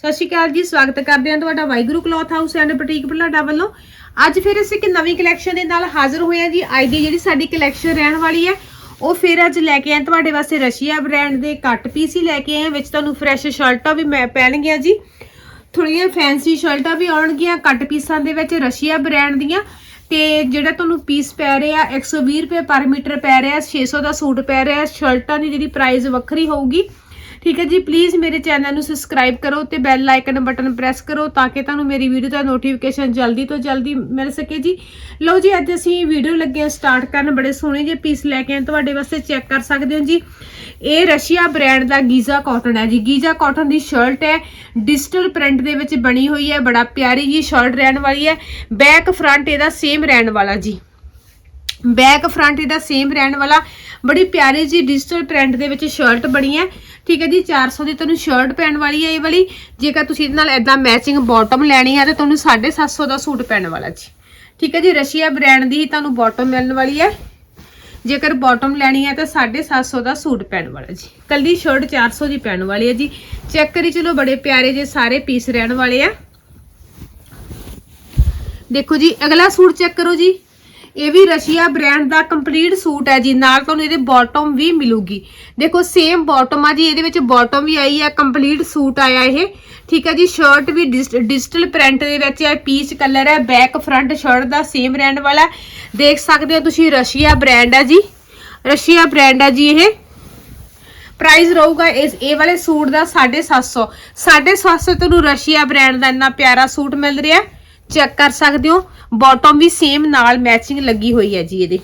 ਸਤਿ ਸ਼੍ਰੀ ਅਕਾਲ ਜੀ, ਸਵਾਗਤ ਕਰਦੇ ਹਾਂ ਤੁਹਾਡਾ Waheguru cloth house and boutique Bulada ਵੱਲੋਂ। ਅੱਜ ਫਿਰ ਅਸੀਂ ਇੱਕ ਨਵੀਂ ਕਲੈਕਸ਼ਨ ਦੇ ਨਾਲ ਹਾਜ਼ਰ ਹੋਏ ਹਾਂ ਜੀ। ਅੱਜ ਦੀ ਜਿਹੜੀ ਸਾਡੀ ਕਲੈਕਸ਼ਨ ਰਹਿਣ ਵਾਲੀ ਹੈ, ਉਹ ਫਿਰ ਅੱਜ ਲੈ ਕੇ ਆਏ ਤੁਹਾਡੇ ਵਾਸਤੇ ਰਸ਼ੀਆ ਬ੍ਰਾਂਡ ਦੇ ਕੱਟ ਪੀਸ ਹੀ ਲੈ ਕੇ ਆਏ ਹਾਂ, ਵਿੱਚ ਤੁਹਾਨੂੰ ਫਰੈਸ਼ ਸ਼ਰਟਾਂ ਵੀ ਮੈਂ ਪੈਣਗੀਆਂ ਜੀ। ਥੋੜੀਆਂ ਫੈਂਸੀ ਸ਼ਰਟਾਂ ਵੀ ਆਉਣਗੀਆਂ, ਕੱਟ ਪੀਸਾਂ ਦੇ ਵਿੱਚ ਰਸ਼ੀਆ ਬ੍ਰਾਂਡ ਦੀਆਂ। ਤੇ ਜਿਹੜਾ ਤੁਹਾਨੂੰ ਪੀਸ ਪੈ ਰਿਹਾ 120 ਰੁਪਏ ਪਰ ਮੀਟਰ ਪੈ ਰਿਹਾ 600 ਦਾ ਸੂਟ ਪੈ ਰਿਹਾ ਸ਼ਰਟਾਂ ਦੀ ਜਿਹੜੀ ਪ੍ਰਾਈਸ ਵੱਖਰੀ ਹੋਊਗੀ। ਠੀਕ ਹੈ ਜੀ ਪਲੀਜ਼ ਮੇਰੇ ਚੈਨਲ ਨੂੰ ਸਬਸਕ੍ਰਾਈਬ ਕਰੋ ਤੇ ਬੈਲ ਆਈਕਨ ਬਟਨ ਪ੍ਰੈਸ ਕਰੋ ਤਾਂ ਕਿ ਤੁਹਾਨੂੰ ਮੇਰੀ ਵੀਡੀਓ ਦਾ ਨੋਟੀਫਿਕੇਸ਼ਨ ਜਲਦੀ ਤੋਂ ਜਲਦੀ ਮਿਲ ਸਕੇ ਜੀ। ਲਓ ਜੀ, ਅੱਜ ਅਸੀਂ ਵੀਡੀਓ ਲੱਗੇ ਸਟਾਰਟ ਕਰਨ, ਬੜੇ ਸੋਹਣੇ ਜਿਹੇ ਪੀਸ ਲੈ ਕੇ ਆਏ, ਤੁਹਾਡੇ ਵਾਸਤੇ ਚੈੱਕ ਕਰ ਸਕਦੇ ਹੋ ਜੀ। ਇਹ ਰਸ਼ੀਆ ਬ੍ਰਾਂਡ ਦਾ ਗੀਜ਼ਾ ਕਾਟਨ ਹੈ ਜੀ। ਗੀਜ਼ਾ ਕਾਟਨ ਦੀ ਸ਼ਰਟ ਹੈ ਡਿਜੀਟਲ ਪ੍ਰਿੰਟ ਦੇ ਵਿੱਚ ਬਣੀ ਹੋਈ ਹੈ, ਬੜਾ ਪਿਆਰੀ ਜੀ ਸ਼ਰਟ ਰਹਿਣ ਵਾਲੀ ਹੈ। ਬੈਕ ਫਰੰਟ ਇਹਦਾ ਸੇਮ ਰਹਿਣ ਵਾਲਾ ਜੀ। ਬੈਕ ਫਰੰਟ ਇਹਦਾ ਸੇਮ ਰਹਿਣ ਵਾਲਾ, ਬੜੀ ਪਿਆਰੀ ਜੀ ਡਿਜੀਟਲ ਪ੍ਰਿੰਟ ਦੇ ਵਿੱਚ ਸ਼ਰਟ ਬਣੀ ਹੈ। ਠੀਕ ਹੈ ਜੀ 400 ਦੀ ਤੁਹਾਨੂੰ ਸ਼ਰਟ ਪੈਣ ਵਾਲੀ ਹੈ ਇਹ ਵਾਲੀ। ਜੇਕਰ ਤੁਸੀਂ ਇਹਦੇ ਨਾਲ ਐਦਾਂ ਮੈਚਿੰਗ ਬਾਟਮ ਲੈਣੀ ਹੈ ਤਾਂ ਤੁਹਾਨੂੰ 750 ਦਾ ਸੂਟ ਪੈਣ ਵਾਲਾ ਜੀ। ਠੀਕ ਹੈ ਜੀ, ਰਸ਼ੀਆ ਬ੍ਰਾਂਡ ਦੀ ਹੀ ਤੁਹਾਨੂੰ ਬਾਟਮ ਮਿਲਣ ਵਾਲੀ ਹੈ। ਜੇਕਰ ਬਾਟਮ ਲੈਣੀ ਹੈ ਤਾਂ 750 ਦਾ ਸੂਟ ਪੈਣ ਵਾਲਾ ਜੀ। ਕੱਲੀ ਸ਼ਰਟ 400 ਦੀ ਪੈਣ ਵਾਲੀ ਹੈ ਜੀ। ਚੈੱਕ ਕਰੀ ਚਲੋ, ਬੜੇ ਪਿਆਰੇ ਜੇ ਸਾਰੇ ਪੀਸ ਰਹਿਣ ਵਾਲੇ ਆ। ਦੇਖੋ ਜੀ, ਅਗਲਾ ਸੂਟ ਚੈੱਕ ਕਰੋ ਜੀ। ਇਹ ਵੀ ਰਸ਼ੀਆ ਬ੍ਰਾਂਡ ਦਾ ਕੰਪਲੀਟ ਸੂਟ ਹੈ ਜੀ। ਨਾਲ ਤੁਹਾਨੂੰ ਇਹਦੇ ਬਾਟਮ ਵੀ ਮਿਲੂਗੀ। ਦੇਖੋ ਸੇਮ ਬਾਟਮ ਆ ਜੀ, ਇਹਦੇ ਵਿੱਚ ਬਾਟਮ ਵੀ ਆਈ ਹੈ ਕੰਪਲੀਟ ਸੂਟ ਆਇਆ ਇਹ। ਠੀਕ ਹੈ ਜੀ ਸ਼ਰਟ ਵੀ ਡਿਜੀਟਲ ਪ੍ਰਿੰਟ ਦੇ ਵਿੱਚ ਹੈ ਪੀਚ ਕਲਰ ਹੈ ਬੈਕ ਫਰੰਟ ਸ਼ਰਟ ਦਾ ਸੇਮ ਰਹਿਣ ਵਾਲਾ ਦੇਖ ਸਕਦੇ ਹੋ ਤੁਸੀਂ, ਰਸ਼ੀਆ ਬ੍ਰਾਂਡ ਹੈ ਜੀ। ਰਸ਼ੀਆ ਬ੍ਰਾਂਡ ਹੈ ਜੀ ਇਹ। ਪ੍ਰਾਈਸ ਰਹੂਗਾ ਇਸ ਇਹ ਵਾਲੇ ਸੂਟ ਦਾ 750 750 ਤੁਹਾਨੂੰ ਰਸ਼ੀਆ ਬ੍ਰਾਂਡ ਦਾ ਇੰਨਾ ਪਿਆਰਾ ਸੂਟ ਮਿਲ ਰਿਹਾ ਚੈੱਕ ਕਰ ਸਕਦੇ ਹੋ। ਬਾਟਮ ਵੀ ਸੇਮ ਨਾਲ ਮੈਚਿੰਗ ਲੱਗੀ ਹੋਈ ਹੈ ਜੀ ਇਹਦੇ।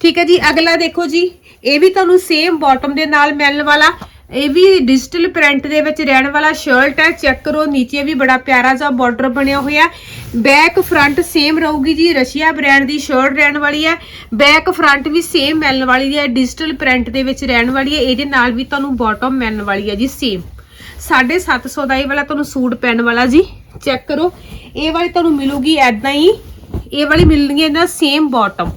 ਠੀਕ ਹੈ ਜੀ, ਅਗਲਾ ਦੇਖੋ ਜੀ। ਇਹ ਵੀ ਤੁਹਾਨੂੰ ਸੇਮ ਬਾਟਮ ਦੇ ਨਾਲ ਮਿਲਣ ਵਾਲਾ। ਇਹ ਵੀ ਡਿਜੀਟਲ ਪ੍ਰਿੰਟ ਦੇ ਵਿੱਚ ਰਹਿਣ ਵਾਲਾ ਸ਼ਰਟ ਹੈ। ਚੈੱਕ ਕਰੋ, ਨੀਚੇ ਵੀ ਬੜਾ ਪਿਆਰਾ ਜਿਹਾ ਬਾਰਡਰ ਬਣਿਆ ਹੋਇਆ। ਬੈਕ ਫਰੰਟ ਸੇਮ ਰਹੂਗੀ ਜੀ। ਰਸ਼ੀਆ ਬ੍ਰਾਂਡ ਦੀ ਸ਼ਰਟ ਰਹਿਣ ਵਾਲੀ ਹੈ। ਬੈਕ ਫਰੰਟ ਵੀ ਸੇਮ ਮਿਲਣ ਵਾਲੀ ਹੈ। ਡਿਜੀਟਲ ਪ੍ਰਿੰਟ ਦੇ ਵਿੱਚ ਰਹਿਣ ਵਾਲੀ ਹੈ। ਇਹਦੇ ਨਾਲ ਵੀ ਤੁਹਾਨੂੰ ਬਾਟਮ ਮਿਲਣ ਵਾਲੀ ਹੈ ਜੀ ਸੇਮ 750 ਦਾ ਇਹ ਵਾਲਾ ਤੁਹਾਨੂੰ ਸੂਟ ਪੈਣ ਵਾਲਾ ਜੀ ਚੈੱਕ ਕਰੋ। ਇਹ ਵਾਲੀ ਤੁਹਾਨੂੰ ਮਿਲੂਗੀ ਐਦਾਂ ਹੀ, ਇਹ ਵਾਲੀ ਮਿਲਣੀ ਹੈ ਇਹਦਾ ਸੇਮ ਬਾਟਮ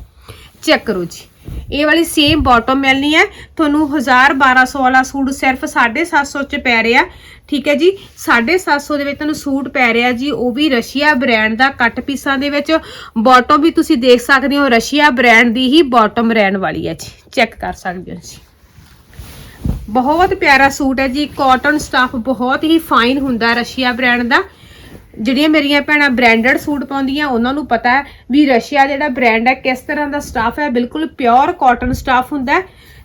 ਚੈੱਕ ਕਰੋ ਜੀ। ਇਹ ਵਾਲੀ ਸੇਮ ਬਾਟਮ ਮਿਲਣੀ ਹੈ। ਤੁਹਾਨੂੰ 1000 1200 ਵਾਲਾ ਸੂਟ ਸਿਰਫ 750 ਚ ਪੈ ਰਿਹਾ। ਠੀਕ ਹੈ ਜੀ। 750 ਦੇ ਵਿੱਚ ਤੁਹਾਨੂੰ ਸੂਟ ਪੈ ਰਿਹਾ ਜੀ। ਉਹ ਵੀ ਰਸ਼ੀਆ ਬ੍ਰਾਂਡ ਦਾ ਕੱਟ ਪੀਸਾਂ ਦੇ ਵਿੱਚ। ਬਾਟਮ ਵੀ ਤੁਸੀਂ ਦੇਖ ਸਕਦੇ ਹੋ, ਰਸ਼ੀਆ ਬ੍ਰਾਂਡ ਦੀ ਹੀ ਬਾਟਮ ਰਹਿਣ ਵਾਲੀ ਹੈ ਜੀ। ਚੈੱਕ ਕਰ ਸਕਦੇ ਹੋ ਜੀ। ਬਹੁਤ ਪਿਆਰਾ ਸੂਟ ਹੈ ਜੀ। ਕਾਟਨ ਸਟਫ ਬਹੁਤ ਹੀ ਫਾਈਨ ਹੁੰਦਾ ਰਸ਼ੀਆ ਬ੍ਰਾਂਡ ਦਾ। ਜਿਹੜੀਆਂ ਮੇਰੀਆਂ ਭੈਣਾਂ ਬ੍ਰਾਂਡਡ ਸੂਟ ਪਾਉਂਦੀਆਂ, ਉਹਨਾਂ ਨੂੰ ਪਤਾ ਹੈ ਵੀ ਰਸ਼ੀਆ ਜਿਹੜਾ ਬ੍ਰਾਂਡ ਹੈ, ਕਿਸ ਤਰ੍ਹਾਂ ਦਾ ਸਟਫ ਹੈ। ਬਿਲਕੁਲ ਪਿਓਰ ਕਾਟਨ ਸਟਫ ਹੁੰਦਾ ਹੈ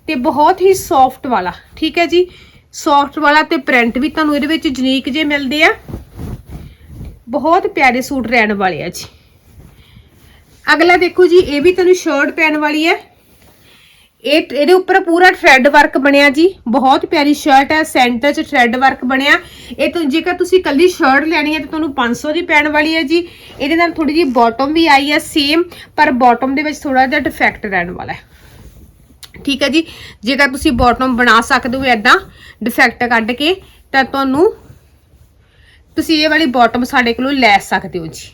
ਤੇ ਬਹੁਤ ਹੀ ਸੌਫਟ ਵਾਲਾ, ਠੀਕ ਹੈ ਜੀ। ਸੌਫਟ ਵਾਲਾ ਤੇ ਪ੍ਰਿੰਟ ਵੀ ਤੁਹਾਨੂੰ ਇਹਦੇ ਵਿੱਚ ਜਨੀਕ ਜੇ ਮਿਲਦੇ ਆ। ਬਹੁਤ ਪਿਆਰੇ ਸੂਟ ਰਹਿਣ ਵਾਲੇ ਆ ਜੀ। ਅਗਲਾ ਦੇਖੋ ਜੀ, ਇਹ ਵੀ ਤੁਹਾਨੂੰ ਸ਼ਰਟ ਪੈਣ ਵਾਲੀ ਹੈ। ਇਹ ਇਹਦੇ ਉੱਪਰ ਪੂਰਾ ਥ੍ਰੈਡ ਵਰਕ ਬਣਿਆ ਜੀ। ਬਹੁਤ ਪਿਆਰੀ ਸ਼ਰਟ ਹੈ ਸੈਂਟਰ 'ਚ ਥ੍ਰੈਡ ਵਰਕ ਬਣਿਆ। ਇਹ ਤੋਂ, ਜੇਕਰ ਤੁਸੀਂ ਕੱਲੀ ਸ਼ਰਟ ਲੈਣੀ ਹੈ ਤਾਂ ਤੁਹਾਨੂੰ 500 ਦੀ ਪੈਣ ਵਾਲੀ ਹੈ ਜੀ। ਇਹਦੇ ਨਾਲ ਥੋੜੀ ਜੀ ਬਾਟਮ ਵੀ ਆਈ ਹੈ ਸੇਮ ਪਰ ਬਾਟਮ ਦੇ ਵਿੱਚ ਥੋੜਾ ਜਿਹਾ ਡਿਫੈਕਟ ਰਹਿਣ ਵਾਲਾ ਹੈ। ਠੀਕ ਹੈ ਜੀ? ਜੇਕਰ ਤੁਸੀਂ ਬਾਟਮ ਬਣਾ ਸਕਦੇ ਹੋ ਐਦਾਂ ਡਿਫੈਕਟ ਕੱਢ ਕੇ, ਤਾਂ ਤੁਹਾਨੂੰ ਤੁਸੀਂ ਇਹ ਵਾਲੀ ਬਾਟਮ ਸਾਡੇ ਕੋਲੋਂ ਲੈ ਸਕਦੇ ਹੋ ਜੀ।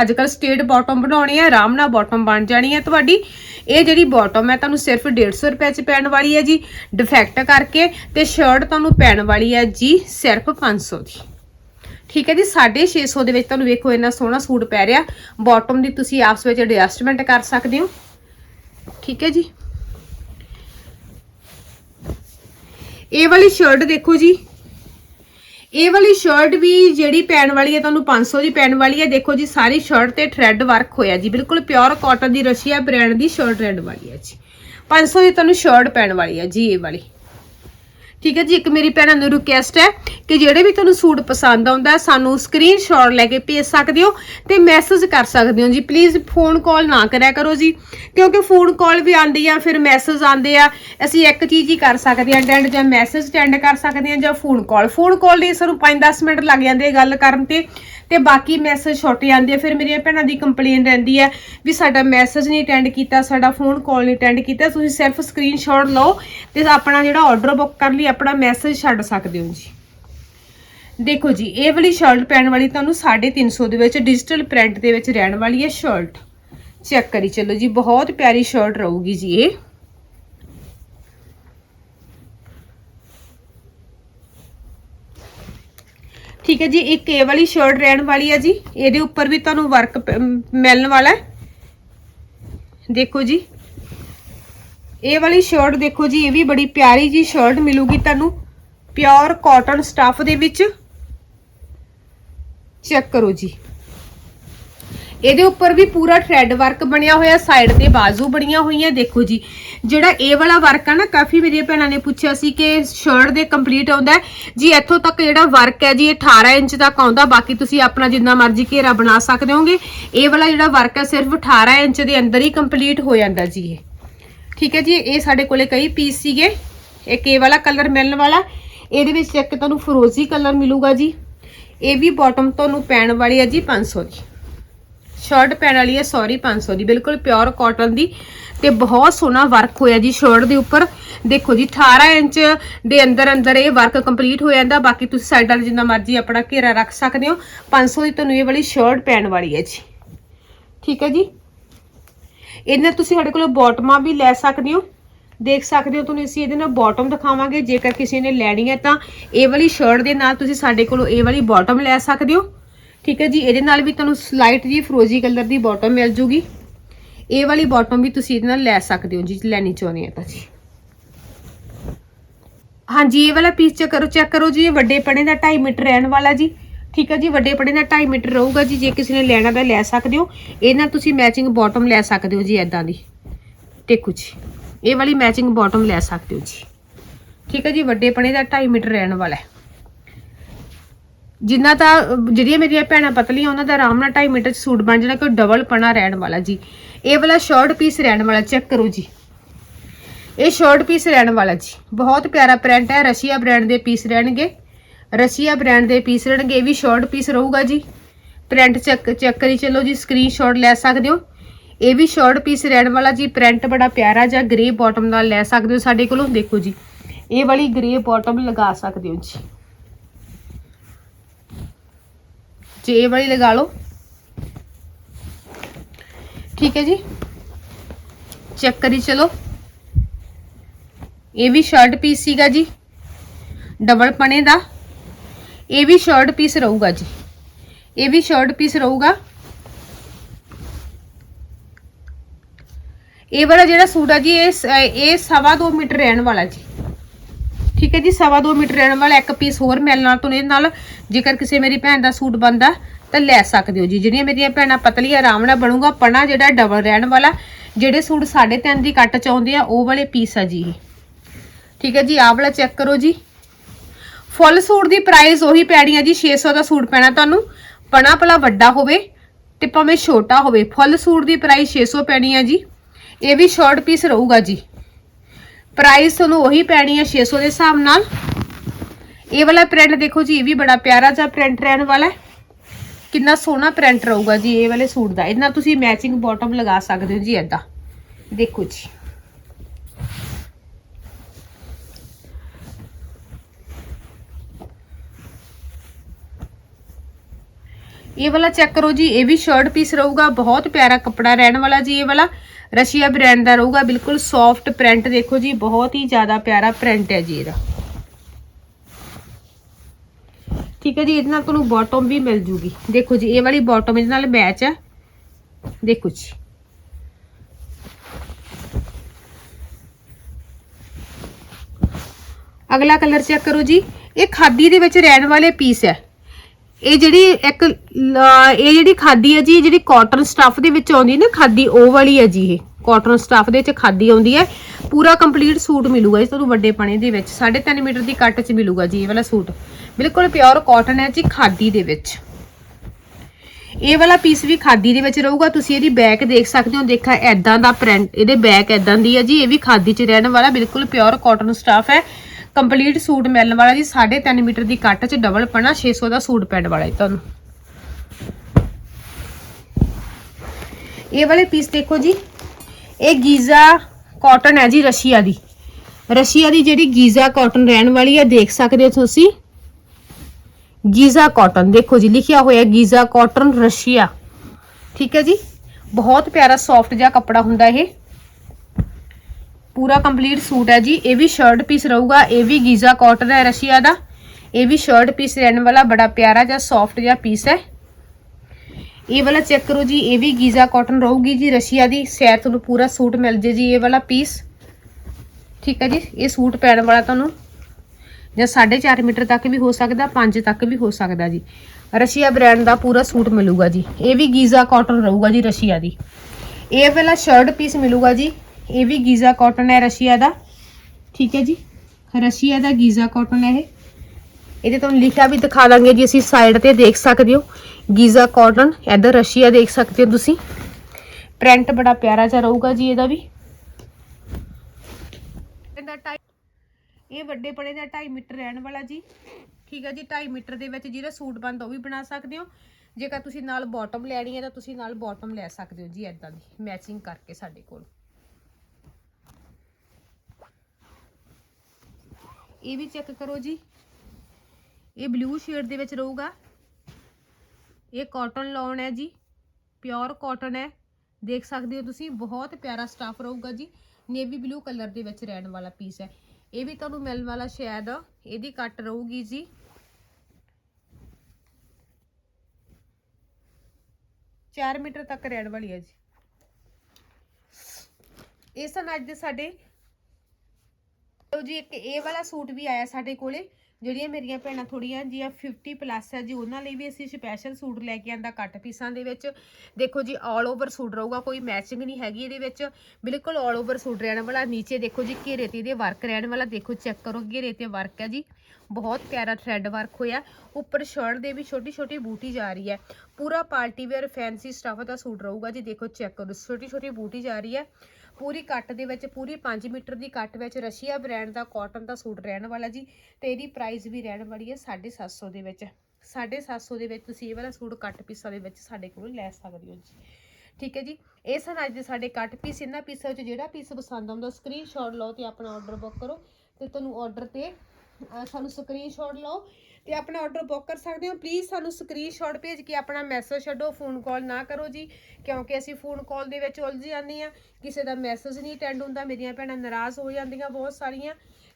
ਅੱਜ ਕੱਲ ਸਟੇਟ ਬਾਟਮ ਬਣਾਉਣੀ ਹੈ ਆਰਾਮ ਨਾਲ ਬਾਟਮ ਬਣ ਜਾਣੀ ਹੈ ਤੁਹਾਡੀ। ਇਹ ਜਿਹੜੀ ਬਾਟਮ ਹੈ ਤੁਹਾਨੂੰ ਸਿਰਫ 150 ਰੁਪਏ ਚ ਪੈਣ ਵਾਲੀ ਹੈ ਜੀ। ਡਿਫੈਕਟ ਕਰਕੇ ਤੇ ਸ਼ਰਟ ਤੁਹਾਨੂੰ ਪੈਣ ਵਾਲੀ ਹੈ ਜੀ ਸਿਰਫ 500 ਦੀ। ਠੀਕ ਹੈ ਜੀ 650 ਦੇ ਵਿੱਚ ਤੁਹਾਨੂੰ ਵੇਖੋ ਇੰਨਾ ਸੋਹਣਾ ਸੂਟ ਪੈ ਰਿਹਾ। ਬਾਟਮ ਦੀ ਤੁਸੀਂ ਆਪਸ ਵਿੱਚ ਐਡਜਸਟਮੈਂਟ ਕਰ ਸਕਦੇ ਹੋ। ਠੀਕ ਹੈ ਜੀ। ਇਹ ਵਾਲੀ ਸ਼ਰਟ ਦੇਖੋ ਜੀ ਇਹ ਵਾਲੀ ਸ਼ਰਟ ਵੀ ਜਿਹੜੀ ਪੈਣ ਵਾਲੀ ਹੈ, ਤੁਹਾਨੂੰ 500 ਦੀ ਪੈਣ ਵਾਲੀ ਹੈ। ਦੇਖੋ ਜੀ, ਸਾਰੀ ਸ਼ਰਟ ਤੇ ਥ੍ਰੈਡ ਵਰਕ ਹੋਇਆ ਜੀ। ਬਿਲਕੁਲ ਪਿਓਰ ਕਾਟਨ ਦੀ ਰਸ਼ੀਆ ਬ੍ਰਾਂਡ ਦੀ ਸ਼ਰਟ ਰਹਿਣ ਵਾਲੀ ਹੈ ਜੀ। 500 ਦੀ ਤੁਹਾਨੂੰ ਸ਼ਰਟ ਪੈਣ ਵਾਲੀ ਹੈ ਜੀ, ਇਹ ਵਾਲੀ। ਠੀਕ ਹੈ ਜੀ, ਇੱਕ ਮੇਰੀ ਭੈਣਾਂ ਨੂੰ ਰਿਕੁਐਸਟ ਹੈ ਕਿ ਜਿਹੜੇ ਵੀ ਤੁਹਾਨੂੰ ਸੂਟ ਪਸੰਦ ਆਉਂਦਾ ਸਾਨੂੰ ਸਕਰੀਨਸ਼ਾਟ ਲੈ ਕੇ ਭੇਜ ਸਕਦੇ ਹੋ ਤੇ ਮੈਸੇਜ ਕਰ ਸਕਦੇ ਹੋ ਜੀ। ਪਲੀਜ਼ ਫੋਨ ਕਾਲ ਨਾ ਕਰਿਆ ਕਰੋ ਜੀ, ਕਿਉਂਕਿ ਫੋਨ ਕਾਲ ਵੀ ਆਉਂਦੀ ਆ, ਫਿਰ ਮੈਸੇਜ ਆਉਂਦੇ ਆ। ਅਸੀਂ ਇੱਕ ਚੀਜ਼ ਹੀ ਕਰ ਸਕਦੇ ਹਾਂ ਅਟੈਂਡ ਜਾਂ ਮੈਸੇਜ ਅਟੈਂਡ ਕਰ ਸਕਦੇ ਹਾਂ ਜਾਂ ਫੋਨ ਕਾਲ ਫੋਨ ਕਾਲ ਲਈ ਸਾਨੂੰ 5-10 ਮਿੰਟ ਲੱਗ ਜਾਂਦੇ ਗੱਲ ਕਰਨ ਤੇ। ਤੇ ਬਾਕੀ ਮੈਸੇਜ ਛੋਟੇ ਆਉਂਦੇ ਆ, ਫਿਰ ਮੇਰੀਆਂ ਭੈਣਾਂ ਦੀ ਕੰਪਲੇਨ ਰਹਿੰਦੀ ਹੈ ਵੀ ਸਾਡਾ ਮੈਸੇਜ ਨਹੀਂ ਅਟੈਂਡ ਕੀਤਾ, ਸਾਡਾ ਫੋਨ ਕਾਲ ਨਹੀਂ ਅਟੈਂਡ ਕੀਤਾ, ਤੁਸੀਂ ਸਿਰਫ ਸਕਰੀਨਸ਼ਾਟ ਲਓ ਤੇ ਆਪਣਾ ਜਿਹੜਾ ਆਰਡਰ ਬੁੱਕ ਕਰਨ ਲਈ, ਆਪਣਾ ਮੈਸੇਜ ਛੱਡ ਸਕਦੇ ਹੋ ਜੀ। ਦੇਖੋ ਜੀ, ਇਹ ਵਾਲੀ ਸ਼ਰਟ ਪੈਣ ਵਾਲੀ ਤੁਹਾਨੂੰ 350 ਦੇ ਵਿੱਚ ਡਿਜੀਟਲ ਪ੍ਰਿੰਟ ਦੇ ਵਿੱਚ ਰਹਿਣ ਵਾਲੀ ਹੈ ਸ਼ਰਟ ਚੈੱਕ ਕਰੀ ਚਲੋ ਜੀ, ਬਹੁਤ ਪਿਆਰੀ ਸ਼ਰਟ ਰਹੂਗੀ ਜੀ ਇਹ। ਠੀਕ ਹੈ ਜੀ, ਇੱਕ ਇਹ ਵਾਲੀ ਸ਼ਰਟ ਰਹਿਣ ਵਾਲੀ ਹੈ ਜੀ। ਇਹਦੇ ਉੱਪਰ ਵੀ ਤੁਹਾਨੂੰ ਵਰਕ ਮਿਲਣ ਵਾਲਾ ਹੈ। ਦੇਖੋ ਜੀ। ਇਹ ਵਾਲੀ ਸ਼ਰਟ ਦੇਖੋ ਜੀ, ਇਹ ਵੀ ਬੜੀ ਪਿਆਰੀ ਜੀ ਸ਼ਰਟ ਮਿਲੂਗੀ ਤੁਹਾਨੂੰ। ਪਿਓਰ ਕਾਟਨ ਸਟੱਫ ਦੇ ਵਿੱਚ। ਚੈੱਕ ਕਰੋ ਜੀ। ਇਹਦੇ ਉੱਪਰ ਵੀ ਪੂਰਾ ਥ੍ਰੈਡ ਵਰਕ ਬਣਿਆ ਹੋਇਆ ਸਾਈਡ ਤੇ ਬਾਜ਼ੂ ਬਣੀਆਂ ਹੋਈਆਂ, ਦੇਖੋ ਜੀ। ਜਿਹੜਾ ਇਹ ਵਾਲਾ ਵਰਕ ਆ ਨਾ, ਕਾਫੀ ਮੇਰੀਆਂ ਭੈਣਾਂ ਨੇ ਪੁੱਛਿਆ ਸੀ ਕਿ ਸ਼ਰਟ ਦੇ ਕੰਪਲੀਟ ਆਉਂਦਾ ਜੀ, ਇੱਥੋਂ ਤੱਕ ਜਿਹੜਾ ਵਰਕ ਹੈ ਜੀ, ਇਹ 18 ਇੰਚ ਤੱਕ ਆਉਂਦਾ, ਬਾਕੀ ਤੁਸੀਂ ਆਪਣਾ ਜਿੰਨਾ ਮਰਜ਼ੀ ਘੇਰਾ ਬਣਾ ਸਕਦੇ ਹੋਗੇ। ਇਹ ਵਾਲਾ ਜਿਹੜਾ ਵਰਕ ਹੈ, ਸਿਰਫ 18 ਇੰਚ ਦੇ ਅੰਦਰ ਹੀ ਕੰਪਲੀਟ ਹੋ ਜਾਂਦਾ ਜੀ ਇਹ। ਠੀਕ ਹੈ ਜੀ, ਇਹ ਸਾਡੇ ਕੋਲੇ ਕਈ ਪੀਸ ਸੀਗੇ। ਇੱਕ ਇਹ ਵਾਲਾ ਕਲਰ ਮਿਲਣ ਵਾਲਾ, ਇਹਦੇ ਵਿੱਚ ਇੱਕ ਤੁਹਾਨੂੰ ਫਰੋਜ਼ੀ ਕਲਰ ਮਿਲੂਗਾ ਜੀ। ਇਹ ਵੀ ਬਾਟਮ ਤੁਹਾਨੂੰ ਪੈਣ ਵਾਲੀ ਹੈ ਜੀ 500 ਦੀ। ਸ਼ਰਟ ਪੈਣ ਵਾਲੀ ਹੈ ਸੌਰੀ 500 ਦੀ। ਬਿਲਕੁਲ ਪਿਓਰ ਕਾਟਨ ਦੀ ਤੇ ਬਹੁਤ ਸੋਹਣਾ ਵਰਕ ਹੋਇਆ ਜੀ ਸ਼ਰਟ ਦੇ ਉੱਪਰ। ਦੇਖੋ ਜੀ 18 ਇੰਚ ਦੇ ਅੰਦਰ ਅੰਦਰ ਇਹ ਵਰਕ ਕੰਪਲੀਟ ਹੋ ਜਾਂਦਾ। ਬਾਕੀ ਤੁਸੀਂ ਸਾਈਡ ਵਾਲ ਜਿੰਨਾ ਮਰਜ਼ੀ ਆਪਣਾ ਘੇਰਾ ਰੱਖ ਸਕਦੇ ਹੋ। 500 ਦੀ ਤੁਹਾਨੂੰ ਇਹ ਵਾਲੀ ਸ਼ਰਟ ਪੈਣ ਵਾਲੀ ਹੈ ਜੀ। ਠੀਕ ਹੈ ਜੀ? ਇਹਦੇ ਨਾਲ ਤੁਸੀਂ ਸਾਡੇ ਕੋਲ ਬਾਟਮਾਂ ਵੀ ਲੈ ਸਕਦੇ ਹੋ। ਦੇਖ ਸਕਦੇ ਹੋ ਤੁਹਾਨੂੰ ਅਸੀਂ ਇਹਦੇ ਨਾਲ ਬਾਟਮ ਦਿਖਾਵਾਂਗੇ। ਜੇਕਰ ਕਿਸੇ ਨੇ ਲੈਣੀ ਹੈ ਤਾਂ ਇਹ ਵਾਲੀ ਸ਼ਰਟ ਦੇ ਨਾਲ ਤੁਸੀਂ ਸਾਡੇ ਕੋਲੋਂ ਇਹ ਵਾਲੀ ਬਾਟਮ ਲੈ ਸਕਦੇ ਹੋ। ਠੀਕ ਹੈ ਜੀ, ਇਹਦੇ ਨਾਲ ਵੀ ਤੁਹਾਨੂੰ ਸਲਾਈਟ ਜੀ ਫਰੋਜ਼ੀ ਕਲਰ ਦੀ ਬਾਟਮ ਮਿਲ ਜੂਗੀ। ਇਹ ਵਾਲੀ ਬਾਟਮ ਵੀ ਤੁਸੀਂ ਇਹਦੇ ਨਾਲ ਲੈ ਸਕਦੇ ਹੋ ਜੀ, ਲੈਣੀ ਚਾਹੁੰਦੇ ਆ ਤਾਂ ਜੀ। ਹਾਂਜੀ, ਇਹ ਵਾਲਾ ਪੀਸ ਚੈੱਕ ਕਰੋ ਚੈੱਕ ਕਰੋ ਜੀ, ਇਹ ਵੱਡੇ ਪਣੇ ਦਾ 2.5 ਮੀਟਰ ਰਹਿਣ ਵਾਲਾ ਜੀ। ਠੀਕ ਹੈ ਜੀ, ਵੱਡੇ ਪਣੇ ਦਾ 2.5 ਮੀਟਰ ਰਹੂਗਾ ਜੀ, ਜੇ ਕਿਸੇ ਨੇ ਲੈਣਾ ਤਾਂ ਲੈ ਸਕਦੇ ਹੋ। ਇਹ ਨਾਲ ਤੁਸੀਂ ਮੈਚਿੰਗ ਬਾਟਮ ਲੈ ਸਕਦੇ ਹੋ ਜੀ ਐਦਾਂ ਦੀ। ਦੇਖੋ ਜੀ, ਇਹ ਵਾਲੀ ਮੈਚਿੰਗ ਬਾਟਮ ਲੈ ਸਕਦੇ ਹੋ ਜੀ। ਠੀਕ ਹੈ ਜੀ, ਵੱਡੇ ਪਣੇ ਦਾ 2.5 ਮੀਟਰ ਰਹਿਣ ਵਾਲਾ ਹੈ। ਜਿੰਨਾ ਤਾਂ, ਜਿਹੜੀਆਂ ਮੇਰੀਆਂ ਭੈਣਾਂ ਪਤਲੀਆਂ, ਉਹਨਾਂ ਦਾ ਆਰਾਮ ਨਾਲ 2.5 ਮੀਟਰ ਚ ਸੂਟ ਬਣ ਜਾਣਾ ਕੋਈ ਡਬਲ ਪਣਾ ਰਹਿਣ ਵਾਲਾ ਜੀ। ਇਹ ਵਾਲਾ ਸ਼ਾਰਟ ਪੀਸ ਰਹਿਣ ਵਾਲਾ ਚੈੱਕ ਕਰੋ ਜੀ। ਇਹ ਸ਼ਾਰਟ ਪੀਸ ਰਹਿਣ ਵਾਲਾ ਜੀ। ਬਹੁਤ ਪਿਆਰਾ ਪ੍ਰਿੰਟ ਹੈ, ਰਸ਼ੀਆ ਬ੍ਰਾਂਡ ਦੇ ਪੀਸ ਰਹਿਣਗੇ। ਰਸ਼ੀਆ ਬ੍ਰਾਂਡ ਦੇ ਪੀਸ ਰਹਿਣਗੇ, ਇਹ ਵੀ ਸ਼ਾਰਟ ਪੀਸ ਰਹੂਗਾ ਜੀ। ਪ੍ਰਿੰਟ ਚੈੱਕ ਚੈੱਕ ਕਰੀ ਚੱਲੋ ਜੀ ਸਕਰੀਨਸ਼ਾਟ ਲੈ ਸਕਦੇ ਹੋ। ਇਹ ਵੀ ਸ਼ਾਰਟ ਪੀਸ ਰਹਿਣ ਵਾਲਾ ਜੀ ਪ੍ਰਿੰਟ ਬੜਾ ਪਿਆਰਾ ਜਿਹਾ ਗ੍ਰੇ ਬਾਟਮ ਨਾਲ ਲੈ ਸਕਦੇ ਹੋ ਸਾਡੇ ਕੋਲੋਂ। ਦੇਖੋ ਜੀ, ਇਹ ਵਾਲੀ ਗ੍ਰੇ ਬਾਟਮ ਲਗਾ ਸਕਦੇ ਹੋ ਜੀ। ਜੇ ਇਹ ਵਾਲੀ ਲਗਾ ਲਓ। ਠੀਕ ਹੈ ਜੀ। ਚੈੱਕ ਕਰੀ ਚਲੋ। ਇਹ ਵੀ ਸ਼ਰਟ ਪੀਸ ਸੀਗਾ ਜੀ। ਡਬਲ ਪਣੇ ਦਾ। ਇਹ ਵੀ ਸ਼ਰਟ ਪੀਸ ਰਹੂਗਾ ਜੀ। ਇਹ ਵੀ ਸ਼ਰਟ ਪੀਸ ਰਹੂਗਾ। ਇਹ ਵਾਲਾ ਜਿਹੜਾ ਸੂਟ ਆ ਜੀ, ਇਹ ਸ- ਇਹ ਸਵਾ ਦੋ ਮੀਟਰ ਰਹਿਣ ਵਾਲਾ ਜੀ। ਠੀਕ ਹੈ ਜੀ, ਸਵਾ ਦੋ ਮੀਟਰ ਰਹਿਣ ਵਾਲਾ ਇੱਕ ਪੀਸ ਹੋਰ ਮਿਲਣ ਨਾਲ ਤੁਹਾਨੂੰ ਇਹਦੇ ਨਾਲ, ਜੇਕਰ ਕਿਸੇ ਮੇਰੀ ਭੈਣ ਦਾ ਸੂਟ ਬੰਦਾ ਤਾਂ ਲੈ ਸਕਦੇ ਹੋ ਜੀ। ਜਿਹੜੀਆਂ ਮੇਰੀਆਂ ਭੈਣਾਂ ਪਤਲੀ ਆਰਾਮ ਨਾਲ ਬਣੂਗਾ, ਪਣਾ ਜਿਹੜਾ ਡਬਲ ਰਹਿਣ ਵਾਲਾ, ਜਿਹੜੇ ਸੂਟ 3.5 ਦੀ ਕੱਟ ਚ ਆਉਂਦੇ ਆ, ਉਹ ਵਾਲੇ ਪੀਸ ਆ ਜੀ ਠੀਕ ਹੈ ਜੀ, ਆਹ ਵਾਲਾ ਚੈੱਕ ਕਰੋ ਜੀ। ਫੁੱਲ ਸੂਟ ਦੀ ਪ੍ਰਾਈਸ ਉਹੀ ਪੈਣੀ ਆ ਜੀ 600 ਦਾ ਸੂਟ ਪੈਣਾ ਤੁਹਾਨੂੰ। ਪਣਾ ਭਲਾ ਵੱਡਾ ਹੋਵੇ ਤੇ ਭਾਵੇਂ ਛੋਟਾ ਹੋਵੇ, ਫੁੱਲ ਸੂਟ ਦੀ ਪ੍ਰਾਈਸ 600 ਪੈਣੀ ਆ ਜੀ। ਇਹ ਵੀ ਸ਼ਾਰਟ ਪੀਸ ਰਹੂਗਾ ਜੀ। ਪ੍ਰਾਈਸ ਤੁਹਾਨੂੰ ਉਹੀ ਪੈਣੀ ਹੈ 600 ਦੇ ਹਿਸਾਬ ਨਾਲ। ਇਹ ਵਾਲਾ ਪ੍ਰਿੰਟ ਦੇਖੋ ਜੀ, ਇਹ ਵੀ ਬੜਾ ਪਿਆਰਾ ਜਿਹਾ ਪ੍ਰਿੰਟ ਰਹਿਣ ਵਾਲਾ ਹੈ। ਕਿੰਨਾ ਸੋਹਣਾ ਪ੍ਰਿੰਟ ਰਹੂਗਾ ਜੀ ਇਹ ਵਾਲੇ ਸੂਟ ਦਾ। ਇਹਨਾਂ ਤੁਸੀਂ ਮੈਚਿੰਗ ਬਾਟਮ ਲਗਾ ਸਕਦੇ ਹੋ ਜੀ ਐਦਾਂ ਦੇਖੋ ਜੀ। ਇਹ ਵਾਲਾ ਚੈੱਕ ਕਰੋ ਜੀ, ਇਹ ਵੀ ਸ਼ਰਟ ਪੀਸ ਰਹੂਗਾ। ਬਹੁਤ ਪਿਆਰਾ ਕੱਪੜਾ ਰਹਿਣ ਵਾਲਾ ਜੀ ਇਹ ਵਾਲਾ। ਰਸ਼ੀਆ ਬ੍ਰਾਂਡ ਦਾ ਰਹੂਗਾ, ਬਿਲਕੁਲ ਸੌਫਟ ਪ੍ਰਿੰਟ ਦੇਖੋ ਜੀ, ਬਹੁਤ ਹੀ ਜ਼ਿਆਦਾ ਪਿਆਰਾ ਪ੍ਰਿੰਟ ਹੈ ਜੀ ਇਹਦਾ। ਠੀਕ ਹੈ ਜੀ, ਇਹਦੇ ਨਾਲ ਤੁਹਾਨੂੰ ਬਾਟਮ ਵੀ ਮਿਲ ਜੂਗੀ। ਦੇਖੋ ਜੀ, ਇਹ ਵਾਲੀ ਬਾਟਮ ਇਹਦੇ ਨਾਲ ਮੈਚ ਹੈ। ਦੇਖੋ ਜੀ। ਅਗਲਾ ਕਲਰ ਚੈੱਕ ਕਰੋ ਜੀ, ਇਹ ਖਾਦੀ ਦੇ ਵਿੱਚ ਰਹਿਣ ਵਾਲੇ ਪੀਸ ਹੈ। ਇਹ ਜਿਹੜੀ ਇੱਕ ਇਹ ਜਿਹੜੀ ਖਾਦੀ ਹੈ ਜੀ ਜਿਹੜੀ ਕਾਟਨ ਸਟੱਫ ਦੇ ਵਿੱਚ ਆਉਂਦੀ ਨਾ, ਖਾਦੀ ਉਹ ਵਾਲੀ ਹੈ ਜੀ ਇਹ। ਕਾਟਨ ਸਟੱਫ ਦੇ ਵਿੱਚ ਖਾਦੀ ਆਉਂਦੀ ਹੈ। ਪੂਰਾ ਕੰਪਲੀਟ ਸੂਟ ਮਿਲੂਗਾ ਜੀ ਤੁਹਾਨੂੰ ਵੱਡੇ ਪਣੇ ਦੇ ਵਿੱਚ। 3.5 ਮੀਟਰ ਦੀ ਕੱਟ 'ਚ ਮਿਲੂਗਾ ਜੀ ਇਹ ਵਾਲਾ ਸੂਟ। ਬਿਲਕੁਲ ਪਿਓਰ ਕਾਟਨ ਹੈ ਜੀ ਖਾਦੀ ਦੇ ਵਿੱਚ। ਇਹ ਵਾਲਾ ਪੀਸ ਵੀ ਖਾਦੀ ਦੇ ਵਿੱਚ ਰਹੂਗਾ। ਤੁਸੀਂ ਇਹਦੀ ਬੈਕ ਦੇਖ ਸਕਦੇ ਹੋ। ਦੇਖਾ ਐਦਾਂ ਦਾ ਪ੍ਰਿੰਟ ਇਹਦੇ ਬੈਕ ਐਦਾਂ ਦੀ ਹੈ ਜੀ। ਇਹ ਵੀ ਖਾਦੀ 'ਚ ਰਹਿਣ ਵਾਲਾ ਬਿਲਕੁਲ ਪਿਓਰ ਕਾਟਨ ਸਟੱਫ ਹੈ। ਕੰਪਲੀਟ ਸੂਟ ਮਿਲਣ ਵਾਲਾ ਜੀ 3.5 ਮੀਟਰ ਦੀ ਕੱਟ 'ਚ ਡਬਲ ਪਣਾ 600 ਦਾ ਸੂਟ ਪੈਣ ਵਾਲਾ ਜੀ ਤੁਹਾਨੂੰ। ਇਹ ਵਾਲੇ ਪੀਸ ਦੇਖੋ ਜੀ, ਇਹ ਗੀਜ਼ਾ ਕਾਟਨ ਹੈ ਜੀ ਰਸ਼ੀਆ ਦੀ। ਰਸ਼ੀਆ ਦੀ ਜਿਹੜੀ ਗੀਜ਼ਾ ਕਾਟਨ ਰਹਿਣ ਵਾਲੀ ਹੈ, ਦੇਖ ਸਕਦੇ ਹੋ ਤੁਸੀਂ। ਗੀਜ਼ਾ ਕਾਟਨ ਦੇਖੋ ਜੀ, ਲਿਖਿਆ ਹੋਇਆ ਗੀਜ਼ਾ ਕਾਟਨ ਰਸ਼ੀਆ। ਠੀਕ ਹੈ ਜੀ? ਬਹੁਤ ਪਿਆਰਾ ਸੌਫਟ ਜਿਹਾ ਕੱਪੜਾ ਹੁੰਦਾ ਇਹ। ਪੂਰਾ ਕੰਪਲੀਟ ਸੂਟ ਹੈ ਜੀ। ਇਹ ਵੀ ਸ਼ਰਟ ਪੀਸ ਰਹੂਗਾ, ਇਹ ਵੀ ਗੀਜ਼ਾ ਕਾਟਨ ਹੈ ਰਸ਼ੀਆ ਦਾ। ਇਹ ਵੀ ਸ਼ਰਟ ਪੀਸ ਰਹਿਣ ਵਾਲਾ, ਬੜਾ ਪਿਆਰਾ ਜਿਹਾ ਸੌਫਟ ਜਿਹਾ ਪੀਸ ਹੈ। ਇਹ ਵਾਲਾ ਚੈੱਕ ਕਰੋ ਜੀ, ਇਹ ਵੀ ਗੀਜ਼ਾ ਕਾਟਨ ਰਹੂਗੀ ਜੀ ਰਸ਼ੀਆ ਦੀ। ਸ਼ਾਇਦ ਤੁਹਾਨੂੰ ਪੂਰਾ ਸੂਟ ਮਿਲ ਜੇ ਜੀ ਇਹ ਵਾਲਾ ਪੀਸ ਠੀਕ ਹੈ ਜੀ, ਇਹ ਸੂਟ ਪੈਣ ਵਾਲਾ ਤੁਹਾਨੂੰ। ਜਾਂ 4.5 ਮੀਟਰ ਤੱਕ ਵੀ ਹੋ ਸਕਦਾ 5 ਤੱਕ ਵੀ ਹੋ ਸਕਦਾ ਜੀ। ਰਸ਼ੀਆ ਬ੍ਰਾਂਡ ਦਾ ਪੂਰਾ ਸੂਟ ਮਿਲੂਗਾ ਜੀ। ਇਹ ਵੀ ਗੀਜ਼ਾ ਕਾਟਨ ਰਹੂਗਾ ਜੀ ਰਸ਼ੀਆ ਦੀ। ਇਹ ਵਾਲਾ ਸ਼ਰਟ ਪੀਸ ਮਿਲੂਗਾ ਜੀ। ਇਹ ਵੀ ਗੀਜ਼ਾ ਕਾਟਨ ਹੈ ਰਸ਼ੀਆ ਦਾ। ਠੀਕ ਹੈ ਜੀ। ਰਸ਼ੀਆ ਦਾ ਗੀਜ਼ਾ ਕਾਟਨ ਹੈ ਇਹ। ਇਹਦੇ ਤੁਹਾਨੂੰ ਲਿਖਿਆ ਵੀ ਦਿਖਾ ਦਾਂਗੇ ਜੀ ਅਸੀਂ ਸਾਈਡ ਤੇ ਦੇਖ ਸਕਦੇ ਹੋ। ਗੀਜ਼ਾ ਕਾਟਨ ਇੱਧਰ ਰਸ਼ੀਆ ਦੇਖ ਸਕਦੇ ਹੋ ਤੁਸੀਂ। ਪ੍ਰਿੰਟ ਬੜਾ ਪਿਆਰਾ ਜਿਹਾ ਰਹੂਗਾ ਜੀ ਇਹਦਾ ਵੀ। ਇਹਦਾ ਟਾਈ ਇਹ ਵੱਡੇ ਪੜੇ ਦਾ 2.5 ਮੀਟਰ ਰਹਿਣ ਵਾਲਾ ਜੀ। ਠੀਕ ਹੈ ਜੀ 2.5 ਮੀਟਰ ਦੇ ਵਿੱਚ ਜਿਹੜਾ ਸੂਟ ਬਣਦਾ ਉਹ ਵੀ ਬਣਾ ਸਕਦੇ ਹੋ। ਜੇਕਰ ਤੁਸੀਂ ਨਾਲ ਬਾਟਮ ਲੈਣੀ ਹੈ ਤਾਂ ਤੁਸੀਂ ਨਾਲ ਬਾਟਮ ਲੈ ਸਕਦੇ ਹੋ ਜੀ ਐਦਾਂ ਦੀ ਮੈਚਿੰਗ ਕਰਕੇ ਸਾਡੇ ਕੋਲ। ਇਹ ਵੀ ਚੈੱਕ ਕਰੋ ਜੀ। ਇਹ ਬਲੂ ਸ਼ੇਡ ਦੇ ਵਿੱਚ ਰਹੂਗਾ। ਇਹ ਕਾਟਨ ਲੌਨ ਹੈ ਜੀ। ਪਿਓਰ ਕਾਟਨ ਹੈ। ਦੇਖ ਸਕਦੇ ਹੋ ਤੁਸੀਂ, ਬਹੁਤ ਪਿਆਰਾ ਸਟਾਫ ਰਹੂਗਾ ਜੀ। ਨੇਵੀ ਬਲੂ ਕਲਰ ਦੇ ਵਿੱਚ ਰਹਿਣ ਵਾਲਾ ਪੀਸ ਹੈ। ਇਹ ਵੀ ਤੁਹਾਨੂੰ ਮਿਲਣ ਵਾਲਾ ਸ਼ਾਇਦ ਇਹਦੀ ਕੱਟ ਰਹੂਗੀ ਜੀ। ਚਾਰ ਮੀਟਰ ਤੱਕ ਰਹਿਣ ਵਾਲੀ ਹੈ ਜੀ। ਇਹ ਸਨ ਅੱਜ ਦੇ ਸਾਡੇ ਲੋ ਜੀ, ਇੱਕ ਇਹ ਵਾਲਾ ਸੂਟ ਵੀ ਆਇਆ ਸਾਡੇ ਕੋਲੇ, ਜਿਹੜੀਆਂ ਮੇਰੀਆਂ ਭੈਣਾਂ ਥੋੜੀਆਂ ਜੀਆਂ 50 ਪਲੱਸ ਹੈ ਜੀ, ਉਹਨਾਂ ਲਈ ਵੀ ਅਸੀਂ ਸਪੈਸ਼ਲ ਸੂਟ ਲੈ ਕੇ ਆਂਦਾ ਕੱਟ ਪੀਸਾਂ ਦੇ ਵਿੱਚ। ਦੇਖੋ ਜੀ ਆਲ ਓਵਰ ਸੂਟ ਰਹੂਗਾ, ਕੋਈ ਮੈਚਿੰਗ ਨਹੀਂ ਹੈਗੀ ਇਹਦੇ ਵਿੱਚ। ਬਿਲਕੁਲ ਆਲ ਓਵਰ ਸੂਟ ਰਹਿਣ ਵਾਲਾ, ਨੀਚੇ ਦੇਖੋ ਜੀ, ਘੇਰੇ ਤੇ ਇਹਦੇ ਵਰਕ ਰਹਿਣ ਵਾਲਾ, ਦੇਖੋ ਚੈੱਕ ਕਰੋ, ਘੇਰੇ ਤੇ ਵਰਕ ਹੈ ਜੀ। ਬਹੁਤ ਪਿਆਰਾ ਥ੍ਰੈਡ ਵਰਕ ਹੋਇਆ। ਉੱਪਰ ਸ਼ਰਟ ਦੇ ਵੀ ਛੋਟੀ ਛੋਟੀ ਬੂਟੀ ਜਾ ਰਹੀ ਹੈ ਪੂਰਾ ਪਾਰਟੀ ਵੇਅਰ ਫੈਂਸੀ ਸਟਫ ਦਾ ਸੂਟ ਰਹੂਗਾ ਜੀ, ਦੇਖੋ ਚੈੱਕ ਕਰੋ ਛੋਟੀ ਛੋਟੀ ਬੂਟੀ ਜਾ ਰਹੀ ਹੈ ਪੂਰੀ ਕੱਟ ਦੇ ਵਿੱਚ, ਪੂਰੀ 5 ਮੀਟਰ ਦੀ ਕੱਟ ਵਿੱਚ ਰਸ਼ੀਆ ਬ੍ਰਾਂਡ ਦਾ ਕਾਟਨ ਦਾ ਸੂਟ ਰਹਿਣ ਵਾਲਾ ਜੀ ਤੇ ਇਹਦੀ ਪ੍ਰਾਈਸ ਵੀ ਰਹਿਣ ਵਾਲੀ ਹੈ 750 ਦੇ ਵਿੱਚ। 750 ਦੇ ਵਿੱਚ ਤੁਸੀਂ ਇਹ ਵਾਲਾ ਸੂਟ ਕੱਟ ਪੀਸਾਂ ਦੇ ਵਿੱਚ ਸਾਡੇ ਕੋਲੋਂ ਲੈ ਸਕਦੇ ਹੋ ਜੀ। ਠੀਕ ਹੈ ਜੀ? ਇਹ ਸਨ ਅੱਜ ਦੇ ਸਾਡੇ ਕੱਟ ਪੀਸ ਇਹਨਾਂ ਪੀਸਾਂ ਵਿੱਚ ਜਿਹੜਾ ਪੀਸ ਪਸੰਦ ਆਉਂਦਾ ਸਕਰੀਨਸ਼ਾਟ ਲਓ ਤੇ ਆਪਣਾ ਆਰਡਰ ਬੁੱਕ ਕਰੋ ਤੇ ਤੁਹਾਨੂੰ ਆਰਡਰ ਤੇ ਸਾਨੂੰ ਸਕਰੀਨਸ਼ਾਟ ਲਓ ਤੇ ਆਪਣਾ ਆਰਡਰ ਬੁੱਕ ਕਰ ਸਕਦੇ ਹੋ। ਪਲੀਜ਼ ਸਾਨੂੰ ਸਕਰੀਨਸ਼ਾਟ ਭੇਜ ਕੇ ਆਪਣਾ ਮੈਸੇਜ ਛੱਡੋ ਫੋਨ ਕਾਲ ਨਾ ਕਰੋ ਜੀ, ਕਿਉਂਕਿ ਅਸੀਂ ਫੋਨ ਕਾਲ ਦੇ ਵਿੱਚ ਉਲਝ ਜਾਂਦੇ ਆ ਕਿਸੇ ਦਾ ਮੈਸੇਜ ਨਹੀਂ ਅਟੈਂਡ ਹੁੰਦਾ, ਮੇਰੀਆਂ ਭੈਣਾਂ ਨਾਰਾਜ਼ ਹੋ ਜਾਂਦੀਆਂ ਬਹੁਤ ਸਾਰੀਆਂ।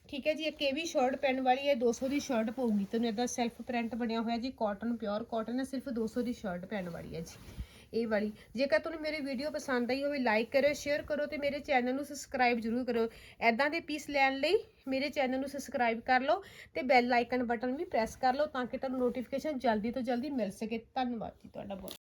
ਠੀਕ ਹੈ ਜੀ, ਇੱਕ ਇਹ ਵੀ ਸ਼ਰਟ ਪੈਣ ਵਾਲੀ ਹੈ 200 ਦੀ ਸ਼ਰਟ ਪਊਗੀ। ਤੁਹਾਨੂੰ ਇਦਾਂ ਸੈਲਫ ਪ੍ਰਿੰਟ ਬਣਿਆ ਹੋਇਆ ਜੀ ਕਾਟਨ ਪਿਓਰ ਕਾਟਨ ਹੈ, ਸਿਰਫ 200 ਦੀ ਸ਼ਰਟ ਪੈਣ ਵਾਲੀ ਹੈ ਜੀ। ਇਹ ਵਾਲੀ। ਜੇਕਰ ਤੁਹਾਨੂੰ ਮੇਰੀ ਵੀਡੀਓ ਪਸੰਦ ਆਈ ਹੋਵੇ ਲਾਈਕ ਕਰਿਓ ਸ਼ੇਅਰ ਕਰੋ ਤੇ ਮੇਰੇ ਚੈਨਲ ਨੂੰ ਸਬਸਕ੍ਰਾਈਬ ਜ਼ਰੂਰ ਕਰੋ ਐਦਾਂ ਦੇ ਪੀਸ ਲੈਣ ਲਈ ਮੇਰੇ ਚੈਨਲ ਨੂੰ ਸਬਸਕ੍ਰਾਈਬ ਕਰ ਲਓ ਤੇ ਬੈਲ ਆਈਕਨ ਬਟਨ ਵੀ ਪ੍ਰੈਸ ਕਰ ਲਓ ਤਾਂ ਕਿ ਤੁਹਾਨੂੰ ਨੋਟੀਫਿਕੇਸ਼ਨ ਜਲਦੀ ਤੋਂ ਜਲਦੀ ਮਿਲ ਸਕੇ। ਧੰਨਵਾਦ ਜੀ ਤੁਹਾਡਾ ਬਹੁਤ।